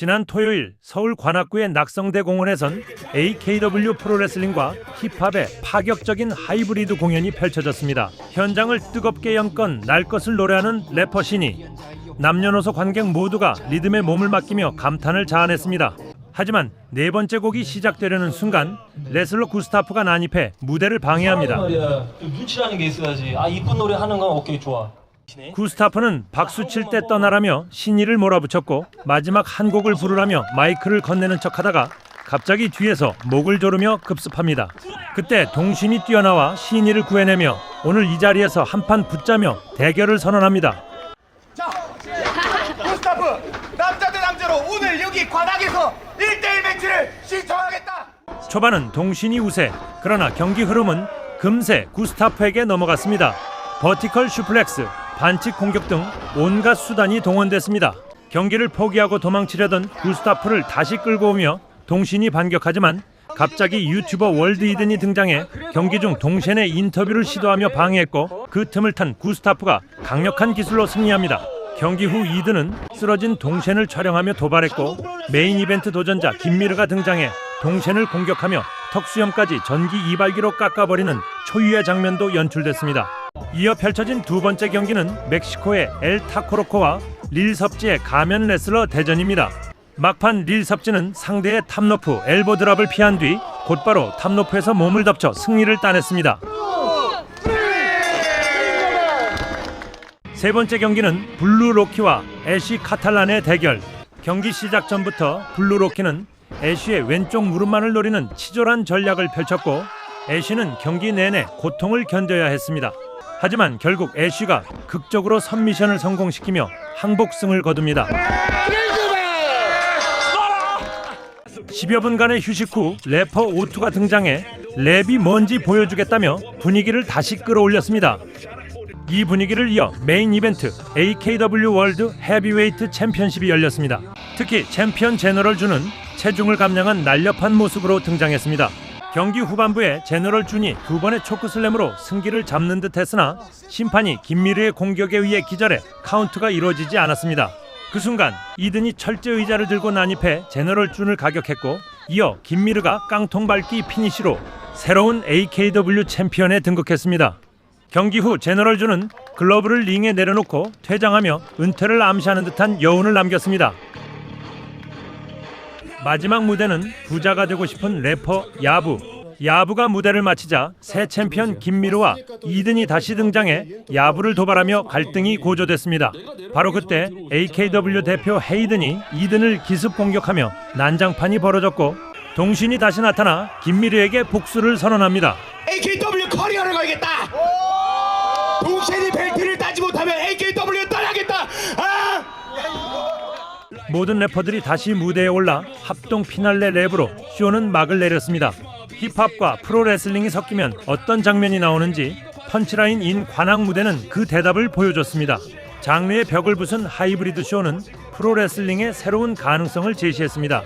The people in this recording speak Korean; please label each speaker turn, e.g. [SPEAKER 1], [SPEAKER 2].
[SPEAKER 1] 지난 토요일 서울 관악구의 낙성대 공원에선 AKW 프로레슬링과 힙합의 파격적인 하이브리드 공연이 펼쳐졌습니다. 현장을 뜨겁게 연건 날 것을 노래하는 래퍼 신이 남녀노소 관객 모두가 리듬에 몸을 맡기며 감탄을 자아냈습니다. 하지만 네 번째 곡이 시작되려는 순간 레슬러 구스타프가 난입해 무대를 방해합니다.
[SPEAKER 2] 말이야. 좀 눈치라는 게 있어야지. 아 이쁜 노래 하는 건 오케이 좋아.
[SPEAKER 1] 구스타프는 박수 칠 때 떠나라며 신이를 몰아붙였고 마지막 한 곡을 부르라며 마이크를 건네는 척하다가 갑자기 뒤에서 목을 조르며 급습합니다. 그때 동신이 뛰어나와 신이를 구해내며 오늘 이 자리에서 한판 붙자며 대결을 선언합니다.
[SPEAKER 3] 자, 구스타프 남자 대 남자로 오늘 여기 관악에서 1대1 매치를 신청하겠다.
[SPEAKER 1] 초반은 동신이 우세 그러나 경기 흐름은 금세 구스타프에게 넘어갔습니다. 버티컬 슈플렉스, 반칙 공격 등 온갖 수단이 동원됐습니다. 경기를 포기하고 도망치려던 구스타프를 다시 끌고 오며 동신이 반격하지만 갑자기 유튜버 월드 이든이 등장해 경기 중 동신의 인터뷰를 시도하며 방해했고 그 틈을 탄 구스타프가 강력한 기술로 승리합니다. 경기 후 이든은 쓰러진 동신을 촬영하며 도발했고 메인 이벤트 도전자 김미르가 등장해 동신을 공격하며 턱수염까지 전기 이발기로 깎아버리는 초유의 장면도 연출됐습니다. 이어 펼쳐진 두 번째 경기는 멕시코의 엘 타코로코와 릴 섭지의 가면 레슬러 대전입니다. 막판 릴 섭지는 상대의 탑로프 엘보 드랍을 피한 뒤 곧바로 탑로프에서 몸을 덮쳐 승리를 따냈습니다. 세 번째 경기는 블루 로키와 애쉬 카탈란의 대결. 경기 시작 전부터 블루 로키는 애쉬의 왼쪽 무릎만을 노리는 치졸한 전략을 펼쳤고 애쉬는 경기 내내 고통을 견뎌야 했습니다. 하지만 결국 애쉬가 극적으로 선미션을 성공시키며 항복승을 거둡니다. 10여 분간의 휴식 후 래퍼 오투가 등장해 랩이 뭔지 보여주겠다며 분위기를 다시 끌어올렸습니다. 이 분위기를 이어 메인 이벤트 AKW 월드 헤비웨이트 챔피언십이 열렸습니다. 특히 챔피언 제너럴 준은 체중을 감량한 날렵한 모습으로 등장했습니다. 경기 후반부에 제너럴 준이 두 번의 초크슬램으로 승기를 잡는 듯 했으나 심판이 김미르의 공격에 의해 기절해 카운트가 이루어지지 않았습니다. 그 순간 이든이 철제 의자를 들고 난입해 제너럴 준을 가격했고 이어 김미르가 깡통 밟기 피니시로 새로운 AKW 챔피언에 등극했습니다. 경기 후 제너럴 준은 글러브를 링에 내려놓고 퇴장하며 은퇴를 암시하는 듯한 여운을 남겼습니다. 마지막 무대는 부자가 되고 싶은 래퍼 야부. 야부가 무대를 마치자 새 챔피언 김미르와 이든이 다시 등장해 야부를 도발하며 갈등이 고조됐습니다. 바로 그때 AKW 대표 헤이든이 이든을 기습 공격하며 난장판이 벌어졌고 동신이 다시 나타나 김미르에게 복수를 선언합니다.
[SPEAKER 3] AKW 커리어를 걸겠다. 동생이 벨트를 따지 못하면 AKW 떠나겠다. 아!
[SPEAKER 1] 모든 래퍼들이 다시 무대에 올라 합동 피날레 랩으로 쇼는 막을 내렸습니다. 힙합과 프로레슬링이 섞이면 어떤 장면이 나오는지 펀치라인 인 관악 무대는 그 대답을 보여줬습니다. 장르의 벽을 부순 하이브리드 쇼는 프로레슬링의 새로운 가능성을 제시했습니다.